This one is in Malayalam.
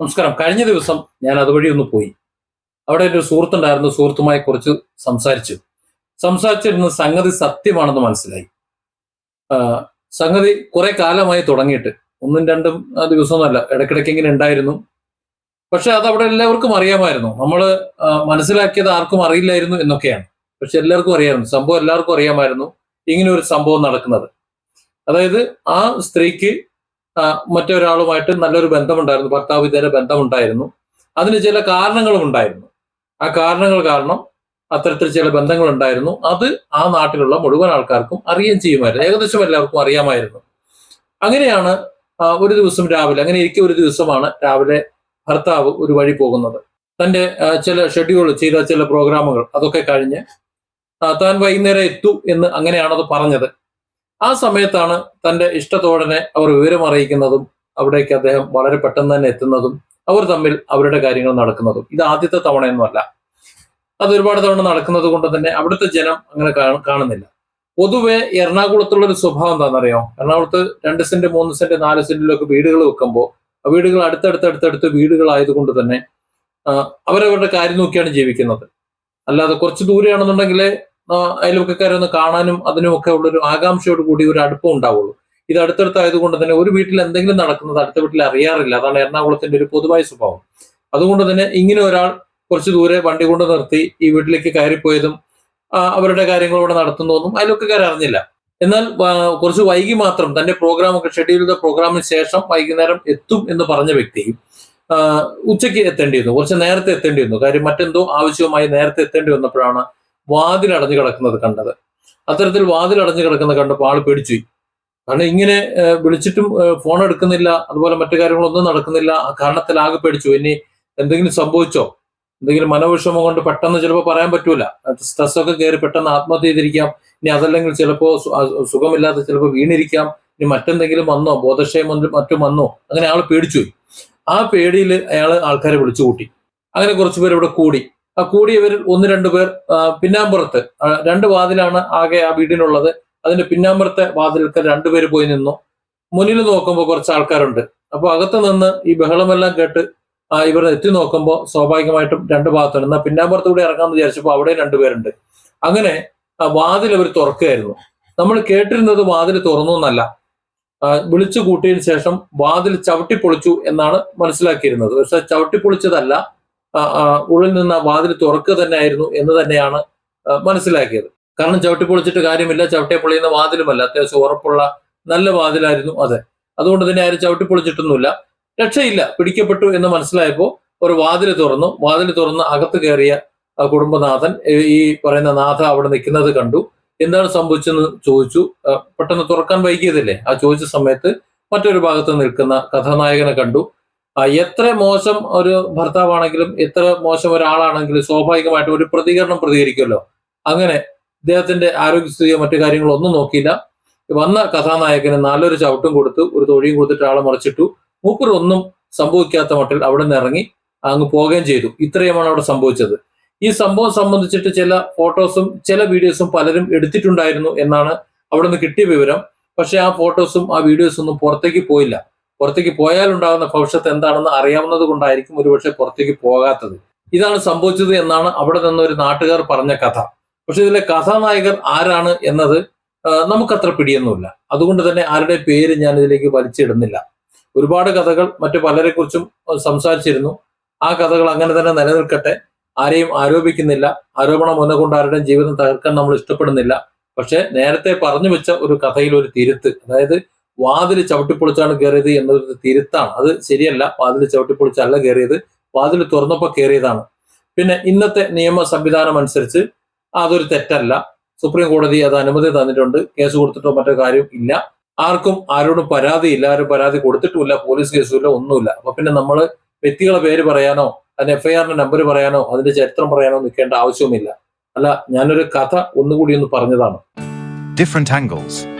നമസ്കാരം. കഴിഞ്ഞ ദിവസം ഞാൻ അതുവഴി ഒന്ന് പോയി. അവിടെ ഒരു സുഹൃത്തുണ്ടായിരുന്നു. സുഹൃത്തുമായി കുറച്ച് സംസാരിച്ചു. സംസാരിച്ചിരുന്ന സംഗതി സത്യമാണെന്ന് മനസ്സിലായി. സംഗതി കുറെ കാലമായി തുടങ്ങിയിട്ട്. ഒന്നും രണ്ടും ദിവസമൊന്നുമല്ല. ഇടയ്ക്കിടയ്ക്ക് ഇങ്ങനെ ഉണ്ടായിരുന്നു. പക്ഷെ അത് അവിടെ എല്ലാവർക്കും അറിയാമായിരുന്നു. നമ്മൾ മനസ്സിലാക്കിയത് ആർക്കും അറിയില്ലായിരുന്നു എന്നൊക്കെയാണ്. പക്ഷെ എല്ലാവർക്കും അറിയാമായിരുന്നു. സംഭവം എല്ലാവർക്കും അറിയാമായിരുന്നു. ഇങ്ങനെ ഒരു സംഭവം നടക്കുന്നത്. അതായത് ആ സ്ത്രീക്ക് മറ്റൊരാളുമായിട്ട് നല്ലൊരു ബന്ധമുണ്ടായിരുന്നു ഭർത്താവ് ഇതര ബന്ധമുണ്ടായിരുന്നു. അതിന് ചില കാരണങ്ങളും ഉണ്ടായിരുന്നു. ആ കാരണങ്ങൾ കാരണം അത്തരത്തിൽ ചില ബന്ധങ്ങൾ ഉണ്ടായിരുന്നു അത് ആ നാട്ടിലുള്ള മുഴുവൻ ആൾക്കാർക്കും അറിയുകയും ചെയ്യുമായിരുന്നു. ഏകദേശം എല്ലാവർക്കും അറിയാമായിരുന്നു. അങ്ങനെയാണ് ഒരു ദിവസം രാവിലെ അങ്ങനെ ഇരിക്കെ ഒരു ദിവസമാണ് രാവിലെ ഭർത്താവ് ഒരു വഴി പോകുന്നത്. തന്റെ ചില ഷെഡ്യൂൾ ചെയ്ത ചില പ്രോഗ്രാമുകൾ അതൊക്കെ കഴിഞ്ഞ് താൻ വൈകുന്നേരം എത്തു എന്ന് അങ്ങനെയാണത് പറഞ്ഞത്. ആ സമയത്താണ് തന്റെ ഇഷ്ടത്തോടനെ അവർ വിവരം അറിയിക്കുന്നതും അവിടേക്ക് അദ്ദേഹം വളരെ പെട്ടെന്ന് തന്നെ എത്തുന്നതും അവർ തമ്മിൽ അവരുടെ കാര്യങ്ങൾ നടക്കുന്നതും. ഇത് ആദ്യത്തെ തവണയൊന്നുമല്ല. അത് ഒരുപാട് തവണ നടക്കുന്നത് കൊണ്ട് തന്നെ അവിടുത്തെ ജനം അങ്ങനെ കാണുന്നില്ല. പൊതുവെ എറണാകുളത്തുള്ള ഒരു സ്വഭാവം എന്താണെന്നറിയോ? എറണാകുളത്ത് രണ്ട് സെന്റ് മൂന്ന് സെന്റ് നാല് സെന്റിലൊക്കെ വീടുകൾ വെക്കുമ്പോൾ ആ വീടുകൾ അടുത്തടുത്തടുത്തടുത്ത് അടുത്തടുത്ത് വീടുകളായതുകൊണ്ട് തന്നെ അവരവരുടെ കാര്യം നോക്കിയാണ് ജീവിക്കുന്നത്. അല്ലാതെ കുറച്ച് ദൂരെയാണെന്നുണ്ടെങ്കിൽ അയൽവക്കക്കാരൊന്ന് കാണാനും അതിനുമൊക്കെ ഉള്ളൊരു ആകാംക്ഷയോട് കൂടി ഒരു അടുപ്പം ഉണ്ടാവുള്ളൂ. ഇത് അടുത്തടുത്തായതുകൊണ്ട് തന്നെ ഒരു വീട്ടിൽ എന്തെങ്കിലും നടക്കുന്നത് അടുത്ത വീട്ടിൽ അറിയാറില്ല. അതാണ് എറണാകുളത്തിന്റെ ഒരു പൊതുവായ സ്വഭാവം. അതുകൊണ്ട് തന്നെ ഇങ്ങനെ ഒരാൾ കുറച്ച് ദൂരെ വണ്ടി കൊണ്ട് നിർത്തി ഈ വീട്ടിലേക്ക് കയറിപ്പോയതും അവരുടെ കാര്യങ്ങൾ ഇവിടെ നടത്തുന്നതൊന്നും അയൽവക്കക്കാർ അറിഞ്ഞില്ല. എന്നാൽ കുറച്ച് വൈകി മാത്രം തന്റെ പ്രോഗ്രാമൊക്കെ ഷെഡ്യൂൾ ചെയ്ത പ്രോഗ്രാമിന് ശേഷം വൈകുന്നേരം എത്തും എന്ന് പറഞ്ഞ വ്യക്തി ഉച്ചയ്ക്ക് എത്തേണ്ടി വന്നു. കുറച്ച് നേരത്തെ എത്തേണ്ടി വന്നു. കാര്യം മറ്റെന്തോ ആവശ്യവുമായി നേരത്തെ എത്തേണ്ടി വന്നപ്പോഴാണ് വാതിൽ അടഞ്ഞു കിടക്കുന്നത് കണ്ടത്. അത്തരത്തിൽ വാതിലടഞ്ഞു കിടക്കുന്നത് കണ്ടപ്പോൾ ആൾ പേടിച്ചുപോയി. കാരണം ഇങ്ങനെ വിളിച്ചിട്ടും ഫോൺ എടുക്കുന്നില്ല അതുപോലെ മറ്റു കാര്യങ്ങളൊന്നും നടക്കുന്നില്ല ആ കാരണത്തിൽ ആകെ പേടിച്ചു ഇനി എന്തെങ്കിലും സംഭവിച്ചോ? എന്തെങ്കിലും മനോവിഷമം കൊണ്ട് പെട്ടെന്ന് ചിലപ്പോൾ പറയാൻ പറ്റൂല. സ്ട്രെസ് ഒക്കെ കയറി പെട്ടെന്ന് ആത്മഹത്യ ചെയ്തിരിക്കാം. ഇനി അതല്ലെങ്കിൽ ചിലപ്പോൾ സുഖമില്ലാതെ ചിലപ്പോൾ വീണിരിക്കാം. ഇനി മറ്റെന്തെങ്കിലും വന്നോ? ബോധക്ഷയം മറ്റും വന്നോ? അങ്ങനെ ആൾ പേടിച്ചു ആ പേടിയിൽ അയാൾ ആൾക്കാരെ വിളിച്ചു കൂട്ടി അങ്ങനെ കുറച്ചുപേർ ഇവിടെ കൂടി. കൂടിയവരിൽ ഒന്ന് രണ്ട് പേർ പിന്നാമ്പുറത്ത്. രണ്ട് വാതിലാണ് ആകെ ആ വീടിനുള്ളത്. അതിന്റെ പിന്നാമ്പുറത്തെ വാതിൽക്ക് രണ്ടുപേര് പോയി നിന്നു. മുന്നിൽ നോക്കുമ്പോൾ കുറച്ച് ആൾക്കാരുണ്ട്. അപ്പൊ അകത്ത് നിന്ന് ഈ ബഹളമെല്ലാം കേട്ട് ഇവർ എത്തി നോക്കുമ്പോൾ സ്വാഭാവികമായിട്ടും രണ്ട് ഭാഗത്തുണ്ട്. എന്നാൽ കൂടി ഇറങ്ങാമെന്ന് വിചാരിച്ചപ്പോൾ അവിടെ രണ്ടുപേരുണ്ട് അങ്ങനെ വാതിൽ അവർ തുറക്കുകയായിരുന്നു. നമ്മൾ കേട്ടിരുന്നത് വാതിൽ തുറന്നു എന്നല്ല. വിളിച്ചു കൂട്ടിയതിനു ശേഷം വാതിൽ ചവിട്ടി പൊളിച്ചു എന്നാണ് മനസ്സിലാക്കിയിരുന്നത്. പക്ഷെ ചവിട്ടി പൊളിച്ചതല്ല ആ, ആ, ഉള്ളിൽ നിന്ന് വാതിൽ തുറക്കുക തന്നെ ആയിരുന്നു എന്ന് തന്നെയാണ് മനസ്സിലാക്കിയത്. കാരണം ചവിട്ടി പൊളിച്ചിട്ട് കാര്യമില്ല ചവിട്ടിയെ പൊളിയുന്ന വാതിലുമല്ല. അത്യാവശ്യം ഉറപ്പുള്ള നല്ല വാതിലായിരുന്നു അത്. അതുകൊണ്ട് തന്നെ ആരും ചവിട്ടി പൊളിച്ചിട്ടൊന്നുമില്ല. രക്ഷയില്ല പിടിക്കപ്പെട്ടു എന്ന് മനസ്സിലായപ്പോൾ ഒരു വാതിൽ തുറന്നു. വാതിൽ തുറന്ന് അകത്ത് കയറിയ കുടുംബനാഥൻ ഈ- പറയുന്ന നാഥ അവിടെ നിൽക്കുന്നത് കണ്ടു. എന്താണ് സംഭവിച്ചെന്ന് ചോദിച്ചു. പെട്ടെന്ന് തുറക്കാൻ വൈകിയതല്ലേ? ആ ചോദിച്ച സമയത്ത് മറ്റൊരു ഭാഗത്ത് നിൽക്കുന്ന കഥാനായകനെ കണ്ടു. എത്ര മോശം ഒരു ഭർത്താവാണെങ്കിലും എത്ര മോശം ഒരാളാണെങ്കിലും സ്വാഭാവികമായിട്ടും ഒരു പ്രതികരണം പ്രതികരിക്കുമല്ലോ. അങ്ങനെ ഇദ്ദേഹത്തിന്റെ ആരോഗ്യസ്ഥിതിയോ മറ്റു കാര്യങ്ങളോ ഒന്നും നോക്കിയില്ല. വന്ന കഥാനായകന് നല്ലൊരു ചവിട്ടും കൊടുത്തു ഒരു തൊഴിയും കൊടുത്തിട്ട് ആളെ മറിച്ചിട്ടു. മൂപ്പർ ഒന്നും സംഭവിക്കാത്ത മട്ടിൽ അവിടെ നിന്ന് ഇറങ്ങി അങ്ങ് പോവുകയും ചെയ്തു. ഇത്രയുമാണ് അവിടെ സംഭവിച്ചത്. ഈ സംഭവം സംബന്ധിച്ചിട്ട് ചില ഫോട്ടോസും ചില വീഡിയോസും പലരും എടുത്തിട്ടുണ്ടായിരുന്നു എന്നാണ് അവിടെ നിന്ന് കിട്ടിയ വിവരം. പക്ഷെ ആ ഫോട്ടോസും ആ വീഡിയോസും ഒന്നും പുറത്തേക്ക് പോയില്ല. പുറത്തേക്ക് പോയാൽ ഉണ്ടാകുന്ന ഭവിഷ്യത്ത് എന്താണെന്ന് അറിയാവുന്നത് കൊണ്ടായിരിക്കും ഒരുപക്ഷെ പുറത്തേക്ക് പോകാത്തത്. ഇതാണ് സംഭവിച്ചത് എന്നാണ് അവിടെ നിന്ന് ഒരു നാട്ടുകാർ പറഞ്ഞ കഥ. പക്ഷെ ഇതിലെ കഥാനായകർ ആരാണ് എന്നത് നമുക്കത്ര പിടിയൊന്നുമില്ല. അതുകൊണ്ട് തന്നെ ആരുടെ പേര് ഞാൻ ഇതിലേക്ക് വലിച്ചിടുന്നില്ല. ഒരുപാട് കഥകൾ മറ്റു പലരെ കുറിച്ചും സംസാരിച്ചിരുന്നു. ആ കഥകൾ അങ്ങനെ തന്നെ നിലനിൽക്കട്ടെ. ആരെയും ആരോപിക്കുന്നില്ല. ആരോപണം ഒന്നുകൊണ്ട് ആരുടെയും ജീവിതം തകർക്കാൻ നമ്മൾ ഇഷ്ടപ്പെടുന്നില്ല. പക്ഷെ നേരത്തെ പറഞ്ഞു വെച്ച ഒരു കഥയിൽ ഒരു തിരുത്ത് അതായത് വാതിൽ ചവിട്ടിപ്പൊളിച്ചാണ് കയറിയത് എന്നൊരു തിരുത്താണ്. അത് ശരിയല്ല. വാതിൽ ചവിട്ടിപ്പൊളിച്ചല്ല കയറിയത് വാതിൽ തുറന്നപ്പോൾ കയറിയതാണ് പിന്നെ ഇന്നത്തെ നിയമ സംവിധാനം അനുസരിച്ച് അതൊരു തെറ്റല്ല. സുപ്രീം കോടതി അത് അനുമതി തന്നിട്ടുണ്ട്. കേസ് കൊടുത്തിട്ടോ മറ്റോ കാര്യം ഇല്ല. ആർക്കും ആരോടും പരാതിയില്ല ആരും പരാതി കൊടുത്തിട്ടുമില്ല. പോലീസ് കേസുമില്ല ഒന്നുമില്ല. അപ്പൊ പിന്നെ നമ്മൾ വ്യക്തികളെ പേര് പറയാനോ അതിന് എഫ്ഐആറിന്റെ നമ്പർ പറയാനോ അതിന്റെ ചരിത്രം പറയാനോ നിൽക്കേണ്ട ആവശ്യവുമില്ല. അല്ല ഞാനൊരു കഥ ഒന്നുകൂടി ഒന്ന് പറഞ്ഞതാണ്. Angles.